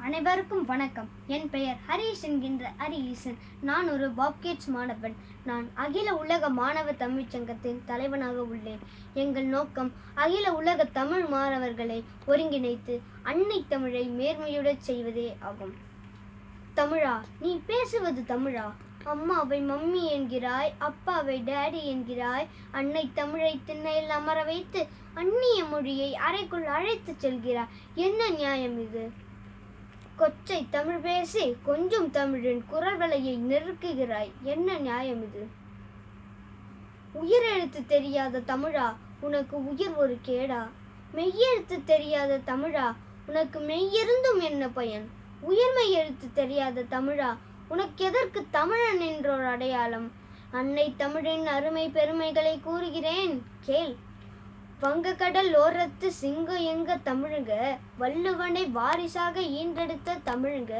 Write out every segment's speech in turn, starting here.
அனைவருக்கும் வணக்கம். என் பெயர் ஹரீஷ் என்கின்ற ஹரிஈசன் நான் ஒரு பாப்கேட்ஸ் மாணவன். நான் அகில உலக மாணவ தமிழ்ச் சங்கத்தின் தலைவனாக உள்ளேன். எங்கள் நோக்கம் அகில உலக தமிழ் மாணவர்களை ஒருங்கிணைத்து அன்னை தமிழை மேன்மையுடச் செய்வதே ஆகும். தமிழா நீ பேசுவது தமிழா? அம்மாவை மம்மி என்கிறாய் அப்பாவை டேடி என்கிறாய். அன்னை தமிழை திண்ணையில் அமர வைத்து அந்நிய மொழியை அறைக்குள் அழைத்துச் செல்கிறாய். என்ன நியாயம் இது? கொச்சை தமிழ் பேசி கொஞ்சம் தமிழின் குரல் வலையை நெருக்குகிறாய். என்ன நியாயம் இது? உயிரெழுத்து தெரியாத தமிழா உனக்கு உயிர் ஒரு கேடா. மெய்யெழுத்து தெரியாத தமிழா உனக்கு மெய்யிருந்தும் என்ன பயன்? உயிர்மை எழுத்து தெரியாத தமிழா உனக்கு எதற்கு தமிழன் என்றோர் அடையாளம்? அன்னை தமிழின் அருமை பெருமைகளை கூறுகிறேன். கேள். வங்கக்கடல் ஓரத்து சிங்கம் எங்க தமிழுங்க? வள்ளுவனை வாரிசாக ஈன்றெடுத்த தமிழுங்க.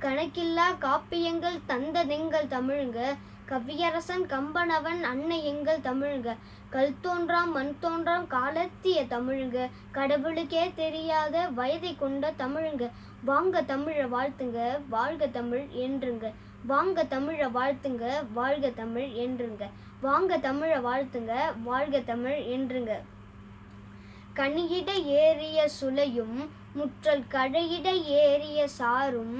கணக்கில்லா காப்பியங்கள் தந்ததெங்கள் தமிழுங்க. கவியரசன் கம்பனவன் அன்னை எங்கள் தமிழுங்க. கல் தோன்றாம் மண் தோன்றாம் காலத்திய தமிழுங்க. கடவுளுக்கே தெரியாத வயதை கொண்ட தமிழுங்க. வாங்க தமிழை வாழ்த்துங்க வாழ்க தமிழ் என்றுங்க. வாங்க தமிழை வாழ்த்துங்க வாழ்க தமிழ் என்றுங்க. வாங்க தமிழை வாழ்த்துங்க வாழ்க தமிழ் என்றுங்க. கனியிட ஏறிய சுளையும் முற்றல் கழையிட ஏறிய சாரும்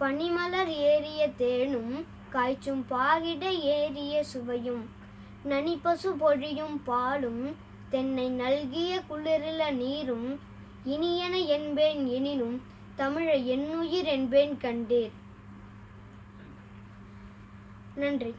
பனிமலர் ஏறிய தேனும் காய்ச்சும் பாகிட ஏறிய சுவையும். நனிப்பசு பொழியும் பாலும் தென்னை நல்கிய குளிரில நீரும் இனியன என்பேன் எனினும் தமிழை என்னுயிர் என்பேன் கண்டீர். நன்றி.